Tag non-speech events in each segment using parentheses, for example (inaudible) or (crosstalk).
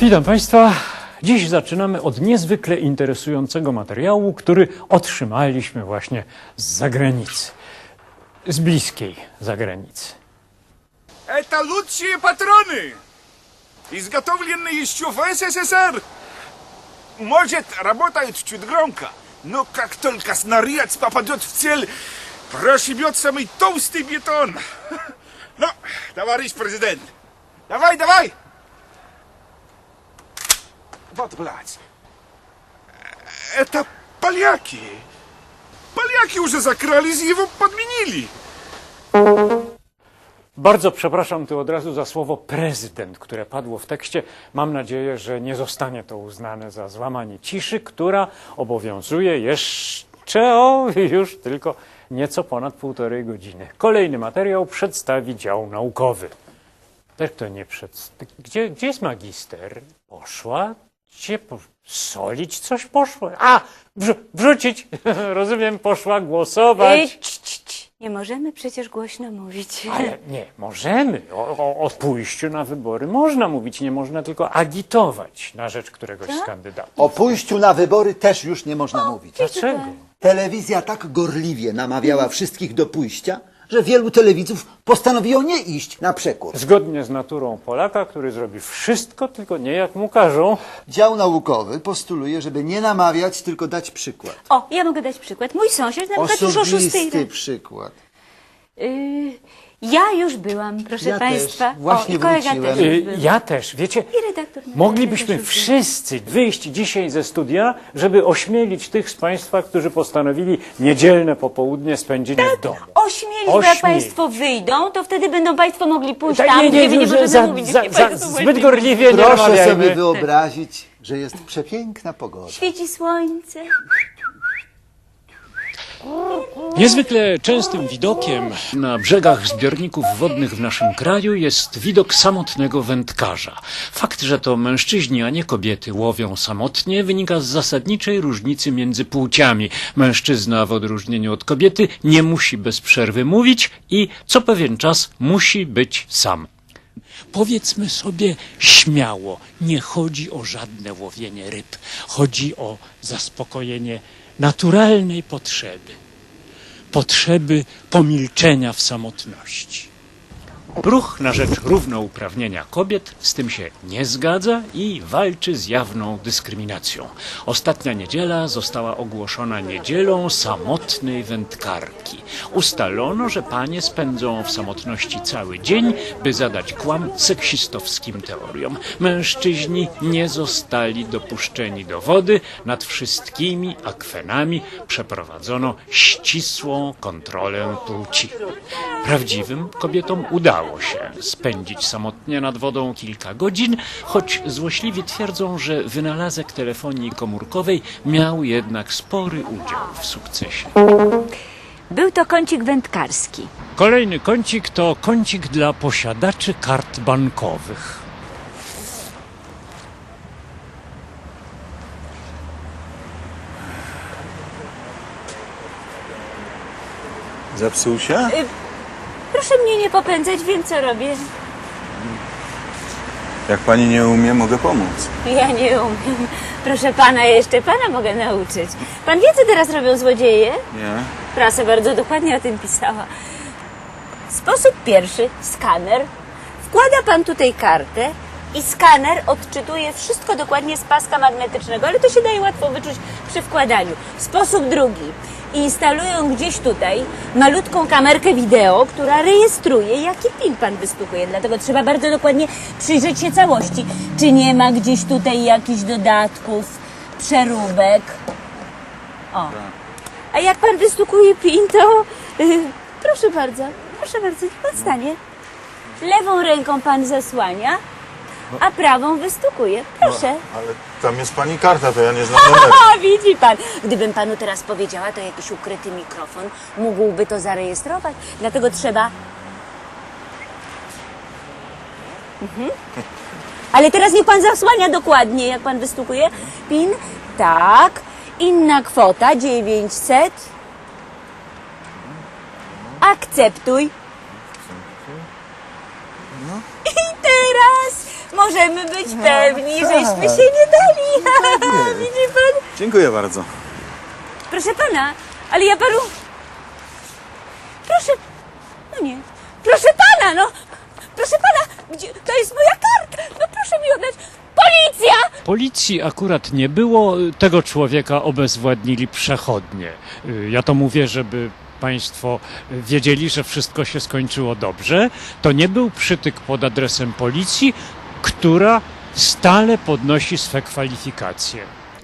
Witam Państwa. Dziś zaczynamy od niezwykle interesującego materiału, który otrzymaliśmy właśnie z zagranicy. Z bliskiej zagranicy. Это лучшие патроны, изготовленные еще в СССР. Может, работают чуть громко, но как только снаряд попадет в цель, прошибет самый толстый бетон. (laughs) Ну, товарищ президент, давай, давай! Вот, блядь. Это поляки. Поляки уже закрались и его подменили. Bardzo przepraszam tu od razu za słowo prezydent, które padło w tekście. Mam nadzieję, że nie zostanie to uznane za złamanie ciszy, która obowiązuje jeszcze o już tylko nieco ponad półtorej godziny. Kolejny materiał przedstawi dział naukowy. Też to nie przedstawi. Gdzie, gdzie jest magister? Poszła? Po... solić coś poszło? A! Wrzu- wrzucić! (laughs) Rozumiem, poszła głosować. Ej, cii, cii, cii. Nie możemy przecież głośno mówić. Ale nie, możemy. O, o, o pójściu na wybory można mówić, nie można tylko agitować na rzecz któregoś z kandydatów. O pójściu na wybory też już nie można mówić. Dlaczego? Telewizja tak gorliwie namawiała wszystkich do pójścia, że wielu telewidzów postanowiło nie iść na przekór. Zgodnie z naturą Polaka, który zrobi wszystko, tylko nie jak mu każą. Dział naukowy postuluje, żeby nie namawiać, tylko dać przykład. O, ja mogę dać przykład. Mój sąsiad na przykład już o szóstej Osobisty przykład. Y, ja już byłam, proszę Ja Państwa. też. Właśnie o, i kolega wróciłem. też Y, już był. Ja też, wiecie, I redaktor naczelny moglibyśmy też już był. wszyscy wyjść dzisiaj ze studia, żeby ośmielić tych z Państwa, którzy postanowili niedzielne popołudnie spędzić w domu. Ośmielić, bo jak Ośmielić. Państwo wyjdą, to wtedy będą Państwo mogli pójść Tak, tam, nie, nie, gdzie my nie że możemy za, mówić. za, nie za, państwo zbyt gorliwie nie Proszę sobie wyobrazić, że jest przepiękna pogoda. Świeci słońce. Niezwykle częstym widokiem na brzegach zbiorników wodnych w naszym kraju jest widok samotnego wędkarza. Fakt, że to mężczyźni, a nie kobiety łowią samotnie, wynika z zasadniczej różnicy między płciami. Mężczyzna w odróżnieniu od kobiety nie musi bez przerwy mówić i co pewien czas musi być sam. Powiedzmy sobie śmiało, nie chodzi o żadne łowienie ryb. Chodzi o zaspokojenie naturalnej potrzeby. Potrzeby pomilczenia w samotności. Ruch na rzecz równouprawnienia kobiet z tym się nie zgadza i walczy z jawną dyskryminacją. Ostatnia niedziela została ogłoszona niedzielą samotnej wędkarki. Ustalono, że panie spędzą w samotności cały dzień, by zadać kłam seksistowskim teoriom. Mężczyźni nie zostali dopuszczeni do wody, nad wszystkimi akwenami przeprowadzono ścisłą kontrolę płci. Prawdziwym kobietom udało się spędzić samotnie nad wodą kilka godzin, choć złośliwi twierdzą, że wynalazek telefonii komórkowej miał jednak spory udział w sukcesie. Był to kącik wędkarski. Kolejny kącik to kącik dla posiadaczy kart bankowych. Zepsuł się? Proszę mnie nie popędzać, wiem co robię. Jak pani nie umie, mogę pomóc. Ja nie umiem. Proszę pana, jeszcze pana mogę nauczyć. Pan wie, co teraz robią złodzieje? Nie? Prasa bardzo dokładnie o tym pisała. Sposób pierwszy, skaner. Wkłada pan tutaj kartę i skaner odczytuje wszystko dokładnie z paska magnetycznego, ale to się daje łatwo wyczuć przy wkładaniu. Sposób drugi. Instalują gdzieś tutaj malutką kamerkę wideo, która rejestruje, jaki pin pan wystukuje. Dlatego trzeba bardzo dokładnie przyjrzeć się całości. Czy nie ma gdzieś tutaj jakichś dodatków, przeróbek. O. A jak pan wystukuje pin, to y, proszę bardzo, proszę bardzo, niech pan stanie. Lewą ręką pan zasłania, a prawą wystukuje. Proszę. Ale tam jest pani karta, to ja nie znam (laughs) numeru. A, widzi pan. Gdybym panu teraz powiedziała, to jakiś ukryty mikrofon mógłby to zarejestrować. Dlatego trzeba. Mhm. Ale teraz niech pan zasłania dokładnie, jak pan wystukuje. Pin, tak. Inna kwota, 900. Akceptuj. Teraz możemy być pewni, żeśmy się nie dali. (laughs) Widzi pan? Dziękuję bardzo. Proszę pana, ale ja panu... Proszę... No nie. Proszę pana, no! Proszę pana, gdzie... to jest moja karta! No proszę mi oddać. Policja! Policji akurat nie było, tego człowieka obezwładnili przechodnie. Y, Ja to mówię, żeby Państwo wiedzieli, że wszystko się skończyło dobrze. To nie był przytyk pod adresem policji, która stale podnosi swe kwalifikacje.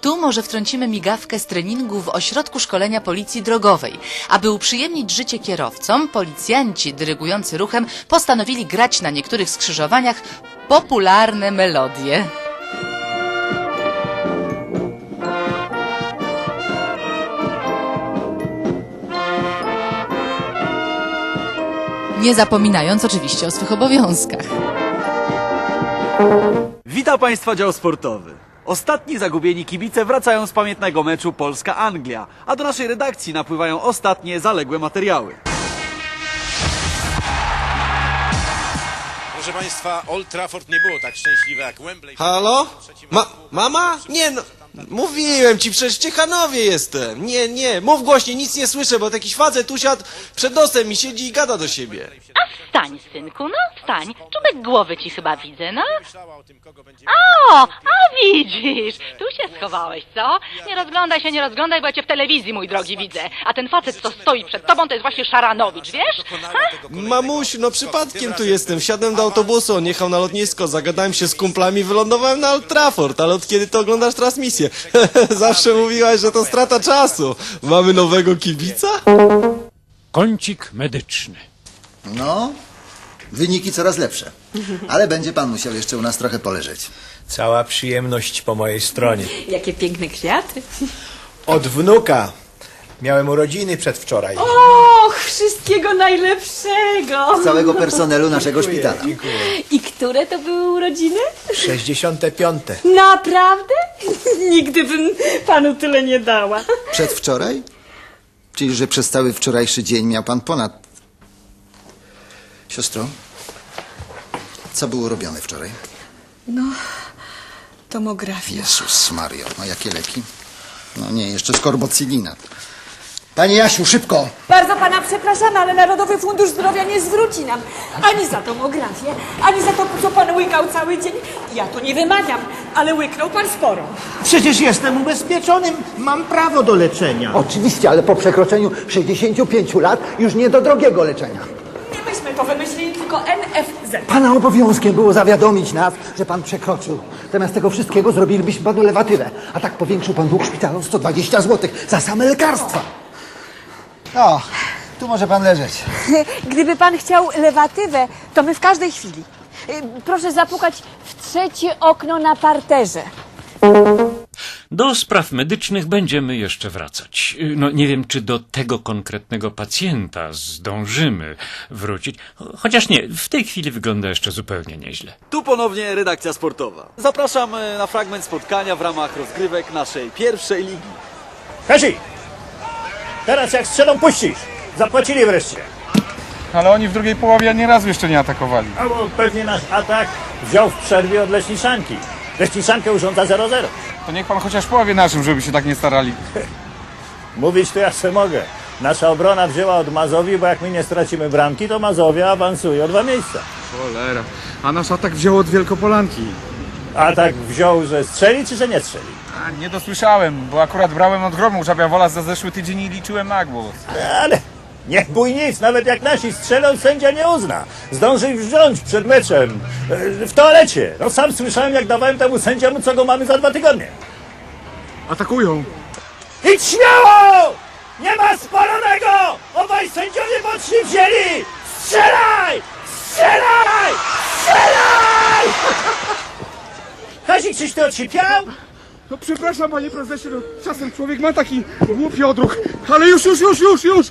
Tu może wtrącimy migawkę z treningu w ośrodku szkolenia policji drogowej. Aby uprzyjemnić życie kierowcom, policjanci dyrygujący ruchem postanowili grać na niektórych skrzyżowaniach popularne melodie. Nie zapominając oczywiście o swych obowiązkach. Witam Państwa dział sportowy. Ostatni zagubieni kibice wracają z pamiętnego meczu Polska-Anglia, a do naszej redakcji napływają ostatnie zaległe materiały. Proszę Państwa, Old Trafford nie było tak szczęśliwe jak Wembley. Halo? Ma mama? Nie no. Mówiłem ci, przecież w Ciechanowie jestem. Nie, nie, mów głośniej, nic nie słyszę, bo jakiś facet usiadł przed nosem i siedzi i gada do siebie. A wstań, synku, no wstań. Czubek głowy ci chyba widzę, no. O tym, kogo będzie O, a widzisz, tu się schowałeś, co? Nie rozglądaj się, nie rozglądaj, bo ja cię w telewizji, mój drogi, widzę. A ten facet, co stoi przed tobą, to jest właśnie Szaranowicz, wiesz? Ha? Mamusiu, no przypadkiem tu jestem. Wsiadłem do autobusu, on jechał na lotnisko, zagadałem się z kumplami, wylądowałem na Old Trafford, ale od kiedy ty oglądasz transmisję? (laughs) Zawsze mówiłaś, że to strata czasu. Mamy nowego kibica? Kącik medyczny. No, wyniki coraz lepsze. Ale będzie pan musiał jeszcze u nas trochę poleżeć. Cała przyjemność po mojej stronie. Jakie piękne kwiaty. Od wnuka. Miałem urodziny przedwczoraj. Och, wszystkiego najlepszego. Całego personelu naszego szpitala. I które to były urodziny? 65. Naprawdę? (laughs) Nigdy bym panu tyle nie dała. Przedwczoraj? Czyli, że przez cały wczorajszy dzień miał pan ponad... Siostro, co było robione wczoraj? Tomografia. Jezus Mario, a jakie leki? No nie, jeszcze skorbocylina. Panie Jasiu, szybko! Bardzo pana przepraszamy, ale Narodowy Fundusz Zdrowia nie zwróci nam ani za tomografię, ani za to, co pan łykał cały dzień. Ja tu nie wymawiam, ale łyknął pan sporo. Przecież jestem ubezpieczonym. Mam prawo do leczenia. Oczywiście, ale po przekroczeniu 65 lat już nie do drogiego leczenia. To wymyślili, tylko NFZ. Pana obowiązkiem było zawiadomić nas, że pan przekroczył. Zamiast tego wszystkiego zrobilibyśmy panu lewatywę. A tak powiększył pan dług szpitalu o 120 zł za same lekarstwa. No, tu może pan leżeć. (laughs) Gdyby pan chciał lewatywę, to my w każdej chwili. Y, Proszę zapukać w trzecie okno na parterze. Do spraw medycznych będziemy jeszcze wracać. Y, No nie wiem, czy do tego konkretnego pacjenta zdążymy wrócić. Cho- Chociaż nie, w tej chwili wygląda jeszcze zupełnie nieźle. Tu ponownie redakcja sportowa. Zapraszam e, na fragment spotkania w ramach rozgrywek naszej pierwszej ligi. Kazi! Teraz jak strzelą puścisz. Zapłacili wreszcie. Ale oni w drugiej połowie ani razu jeszcze nie atakowali. Albo pewnie nasz atak wziął w przerwie od Leśniczanki. Leśniczankę urządza 0-0. To niech pan chociaż powie naszym, żeby się tak nie starali. (laughs) Mówić to ja se mogę. Nasza obrona wzięła od Mazowi, bo jak my nie stracimy bramki, to Mazowia awansuje o dwa miejsca. Cholera. A nasz atak wziął od Wielkopolanki. A tak wziął, że strzeli, czy że nie strzeli? A, nie dosłyszałem, bo akurat brałem od gromu Żabia Wola za zeszły tydzień i liczyłem na głos. Ale nie bój nic, nawet jak nasi strzelą, sędzia nie uzna. Zdąży ich wziąć przed meczem. e, W toalecie. No sam słyszałem, jak dawałem temu sędziemu, co go mamy za dwa tygodnie. Atakują. Idź śmiało! Nie ma spalonego! Obaj sędziowie mocni wzięli! Strzelaj! Strzelaj! Strzelaj! (laughs) Kazik, czyś ty odsipiał? No przepraszam panie prezesie, no, czasem człowiek ma taki głupi odruch. Ale już, już, już, już, już!